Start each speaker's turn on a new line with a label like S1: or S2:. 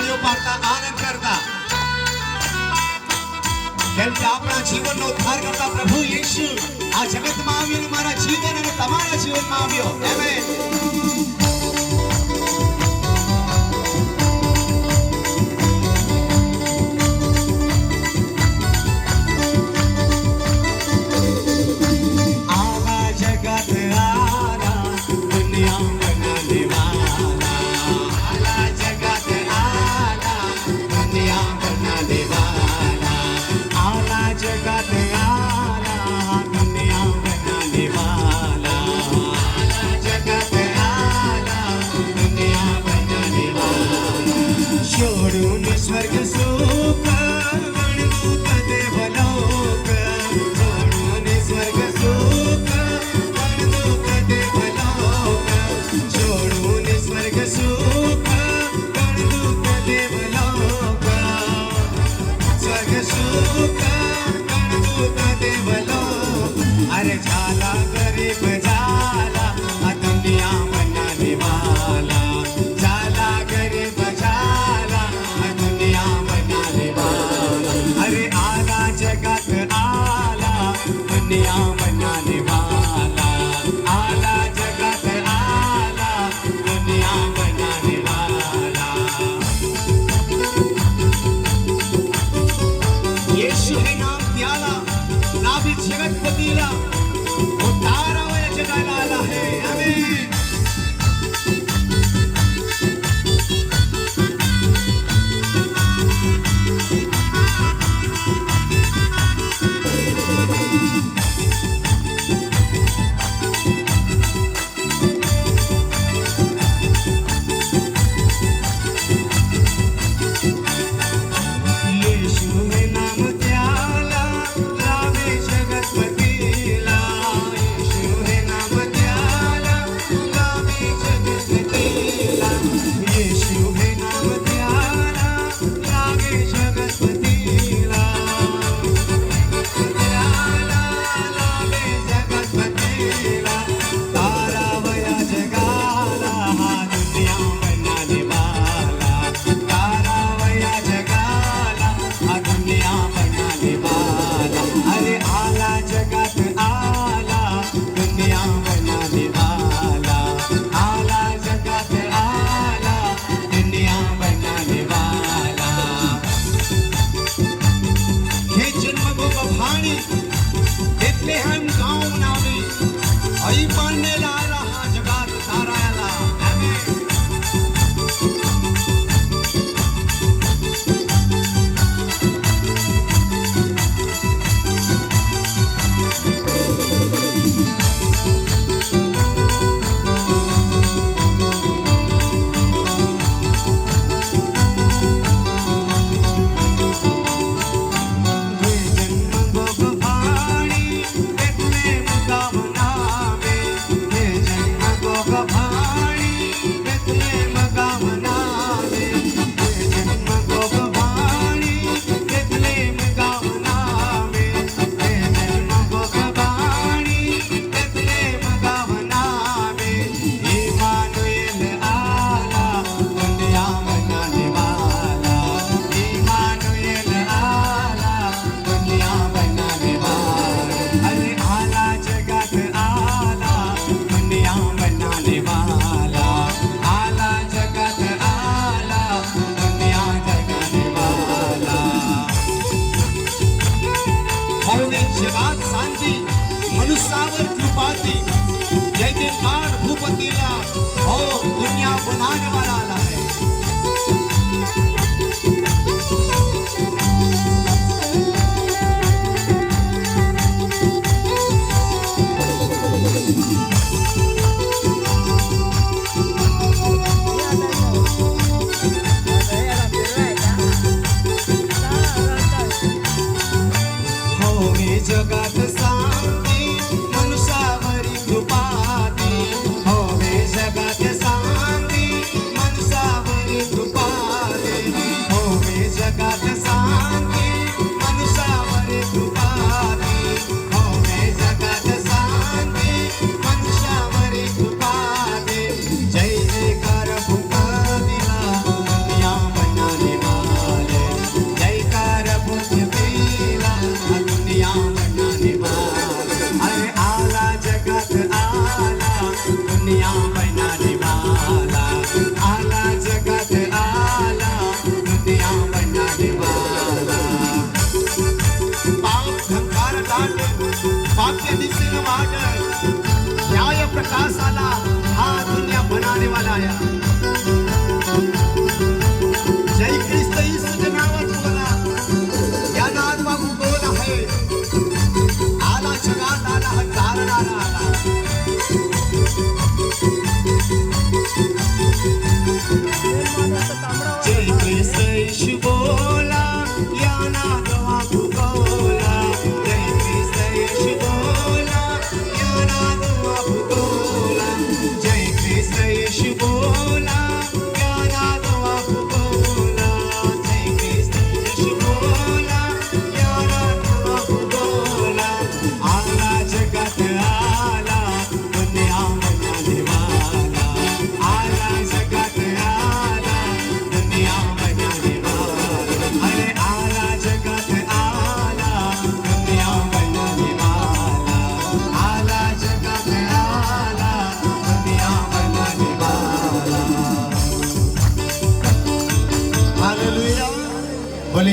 S1: તાળીઓ પાડતા, આનંદ કરતા. કેમ કે આપણા જીવનનો ઉદ્ધાર કરતા પ્રભુ ઈશુ આ જગતમાં આવીને મારા જીવન અને તમારા જીવનમાં આવ્યો. એમે अरे झाला गरीब झाला. निकाला है हमें જવાબ સાંજી મનુષ્યાવર કૃપાથી જય દેવ ભૂપતિલા ઓ દુનિયા બનાવવાળા मान वाक्य दिशेनं मांड न्याय प्रकाश आला हा दुनिया बनाने वाला आया അവലെ